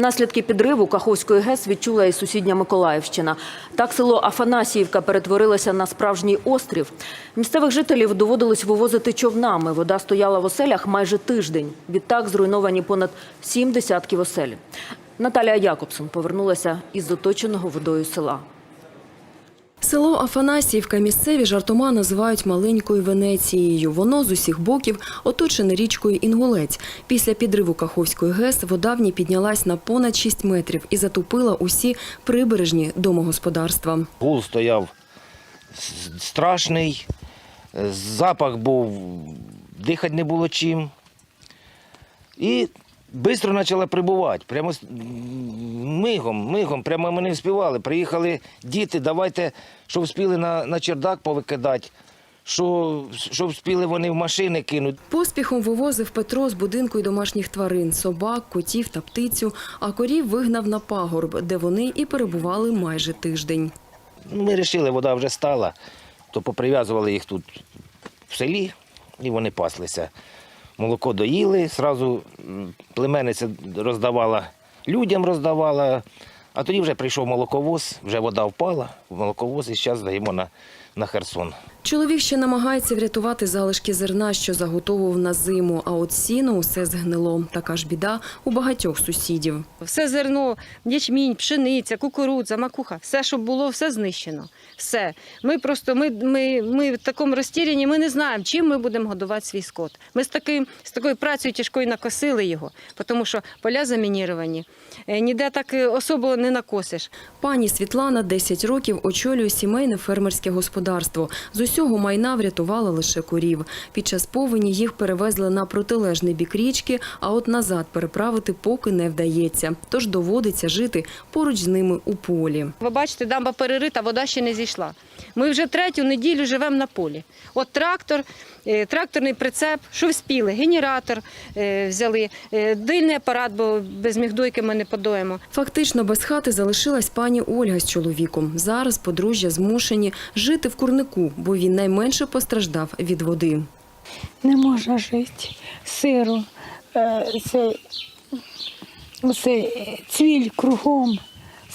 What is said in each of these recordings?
Наслідки підриву Каховської ГЕС відчула і сусідня Миколаївщина. Так село Афанасіївка перетворилося на справжній острів. Місцевих жителів доводилось вивозити човнами. Вода стояла в оселях майже тиждень. Відтак зруйновані понад сім десятків осель. Наталія Якобсон повернулася із оточеного водою села. Село Афанасіївка місцеві жартома називають маленькою Венецією. Воно з усіх боків оточене річкою Інгулець. Після підриву Каховської ГЕС вода в ній піднялась на понад 6 метрів і затопила усі прибережні домогосподарства. Гул стояв страшний, запах був, дихати не було чим. І швидко почала прибувати. Прямо мигом, мигом, прямо ми не вспівали. Приїхали діти, давайте, щоб вспіли на, на чердак повикидати, що, щоб вспіли вони в машини кинути. Поспіхом вивозив Петро з будинку й домашніх тварин – собак, котів та птицю, а корів вигнав на пагорб, де вони і перебували майже тиждень. Ну, Ми вирішили, вода вже стала, то поприв'язували їх тут в селі і вони паслися. Молоко доїли, зразу м, племенниця роздавала людям, роздавала, а тоді вже прийшов молоковоз, вже вода впала молоковоз і зараз даємо на, на Херсон. Чоловік ще намагається врятувати залишки зерна, що заготовував на зиму, а от сіно усе згнило. Така ж біда у багатьох сусідів. Все зерно, ячмінь, пшениця, кукурудза, макуха, все, що було, все знищено. Все. Ми просто ми, ми, ми в такому розтірянні, ми не знаємо, чим ми будемо годувати свій скот. Ми з, таким, з такою працею тяжкою накосили його, тому що поля замініровані. Е, Ніде так е, особо не накосиш. Пані Світлана 10 років очолює сімейне фермерське господарство. З усього майна врятувала лише корів. Під час повені їх перевезли на протилежний бік річки, а от назад переправити поки не вдається. Тож доводиться жити поруч з ними у полі. Ви бачите, дамба перерита, вода ще не зійшла. Ми вже третю неділю живемо на полі. От трактор, тракторний прицеп, що вспіли, генератор е, взяли, е, дильний апарат, бо без мігдойки ми не подоїмо. Фактично без хати залишилась пані Ольга з чоловіком. Зараз подружжя змушені жити в курнику, бо він найменше постраждав від води. не можна жити. Сиру, е, це, це цвіль кругом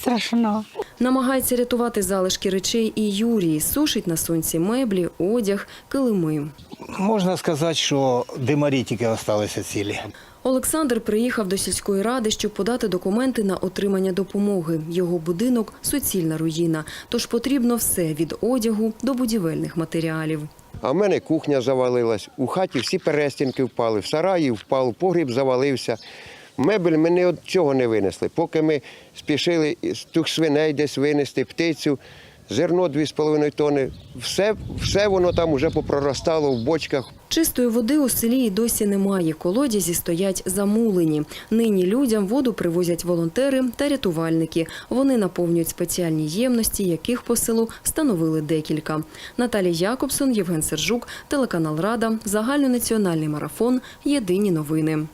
страшно. Намагається рятувати залишки речей і Юрій. Сушить на сонці меблі, одяг, килими. Можна сказати, що димарі тільки залишилися цілі. Олександр приїхав до сільської ради, щоб подати документи на отримання допомоги. Його будинок суцільна руїна, тож потрібно все від одягу до будівельних матеріалів. А в мене кухня завалилась, у хаті всі перестінки впали, в сараї впав, погріб завалився. Мебель ми ні чого не винесли. Поки ми спішили тих свиней десь винести, птицю, зерно 2,5 тонни, все, все воно там вже попроростало в бочках. Чистої води у селі і досі немає. Колодязі стоять замулені. Нині людям воду привозять волонтери та рятувальники. Вони наповнюють спеціальні ємності, яких по селу встановили декілька. Наталія Якобсон, Євген Сержук, телеканал Рада, загальнонаціональний марафон. Єдині новини.